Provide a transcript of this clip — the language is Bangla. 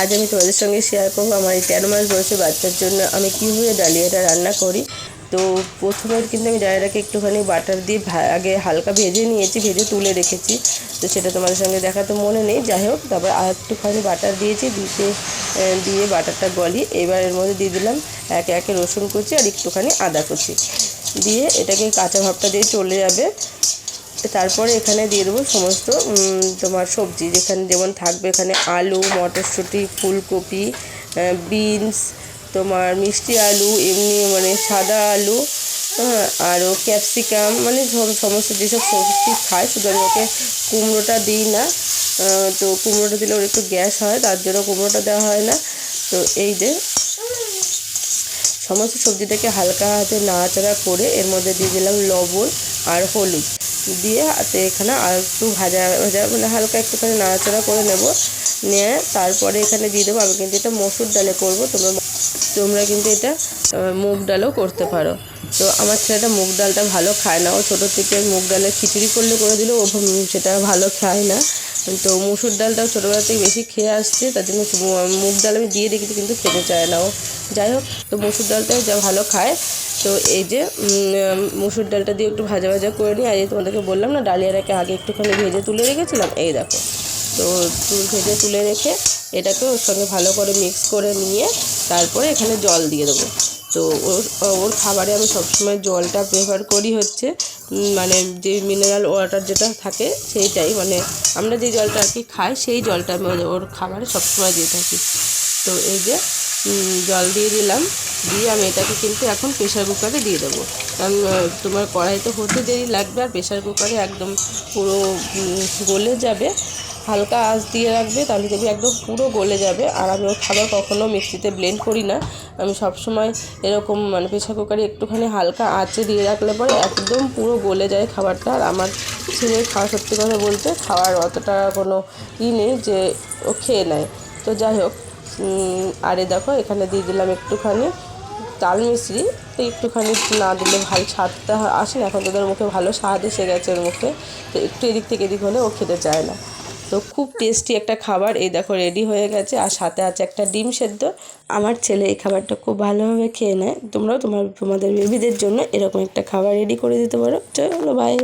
আজ আমি তোমাদের সঙ্গে শেয়ার করব আমার এই তেরো মাস বয়সে বাচ্চার জন্য আমি কীভাবে ডালিয়াটা রান্না করি। তো প্রথমে কিন্তু আমি ডালিয়াটাকে একটুখানি বাটার দিয়ে আগে হালকা ভেজে নিয়েছি, ভেজে তুলে রেখেছি। তো সেটা তোমাদের সঙ্গে দেখা তো মনে নেই, যাই হোক, তারপর আর একটুখানি বাটার দিয়েছি, দিতে দিয়ে বাটারটা গলি। এবার এর মধ্যে দিয়ে দিলাম একে একে রসুন কুচি আর একটুখানি আদা কুচি। দিয়ে এটাকে কাঁচা ভাবটা দিয়ে চলে যাবে। তারপরে এখানে দিয়ে দেবো সমস্ত তোমার সবজি যেখানে যেমন থাকবে এখানে আলু, মটরশুঁটি, ফুলকপি বিনস, তোমার মিষ্টি আলু, এমনি মানে সাদা আলু হ্যাঁ আরও ক্যাপসিকাম মানে সমস্ত যেসব সবজি খায়, শুধু আমি ওকে কুমড়োটা দিই না তো কুমড়োটা দিলে ওর একটু গ্যাস হয়, তার জন্য কুমড়োটা দেওয়া হয় না, তো এই যে সমস্ত সবজিটাকে হালকা হাতে নাড়াচাড়া করে এর মধ্যে দিয়ে দিলাম লবণ আর হলুদ। দিয়ে এখানে আর একটু ভাজা ভাজা মানে হালকা একটুখানি নাড়াচাড়া করে নেব। নিয়ে তারপরে এখানে দিয়ে দেবো, আমি কিন্তু এটা মসুর ডালে করব। তোমরা তোমরা কিন্তু এটা মুগ ডালও করতে পারো। তো আমার ছেলেটা মুগ ডালটা ভালো খায় না। ও ছোটো থেকে মুগ ডালের খিচুড়ি করলে করে দিলেও ও সেটা ভালো খায় না। তো মুসুর ডালটাও ছোটোবেলা থেকে বেশি খেয়ে আসছে, তার জন্য মুগ ডাল আমি দিয়ে রেখেছি কিন্তু খেতে চায় না ও। যাই হোক, তো মুসুর ডালটাই যা ভালো খায়। তো এই যে মুসুর ডালটা দিয়ে একটু ভাজা ভাজা করে নিই আর এই তোমাদেরকে বললাম না, ডালিয়াটাকে আগে একটুখানি ভেজে তুলে রেখেছিলাম, এই দেখো। তো তুল ভেজে তুলে রেখে এটাকে ওর সঙ্গে ভালো করে মিক্স করে নিয়ে তারপরে এখানে জল দিয়ে দেবো। তো ওর ওর খাবারে আমি সবসময় জলটা প্রেফার করি হচ্ছে মানে যে মিনারেল ওয়াটার যেটা থাকে সেইটাই মানে আমরা যে জলটা আর কি খাই, সেই জলটা আমি ওর- খাবারে সবসময় দিয়ে থাকি। তো এই যে জল দিয়ে দিলাম। দিয়ে আমি এটাকে কিন্তু এখন প্রেশার কুকারে দিয়ে দেবো। কারণ তোমার কড়াইতে হতে দেরি লাগবে আর প্রেশার কুকারে একদম পুরো গলে যাবে। হালকা আঁচ দিয়ে রাখবে, তাহলে দেখবি একদম পুরো গলে যাবে। আর আমি ওর খাবার কখনো মিক্সিতে ব্লেন্ড করি না। আমি সবসময় এরকম মানে প্রেশার কুকারে একটুখানি হালকা আঁচে দিয়ে রাখলে পরে একদম পুরো গলে যায় খাবারটা। আর আমার ছেলের খাওয়া, সত্যি কথা বলতে, খাওয়ার অতটা কোনো ই নেই যে ও খেয়ে নেয়। তো যাই হোক আরে দেখো, এখানে দিয়ে দিলাম একটুখানি তাল মিশ্রি তো একটুখানি না দিলে ভালো স্বাদটা আসে না, এখন তোদের মুখে ভালো স্বাদ এসে গেছে ওর মুখে। তো একটু এদিক থেকে এদিক হলে ও খেতে চায় না। তো খুব টেস্টি একটা খাবার, এই দেখো রেডি হয়ে গেছে। আর সাথে আছে একটা ডিম সেদ্ধ। আমার ছেলে এই খাবারটা খুব ভালোভাবে খেয়ে নেয়। তোমরাও তোমার, তোমাদের বেবিদের জন্য এরকম একটা খাবার রেডি করে দিতে পারো। চলো বাই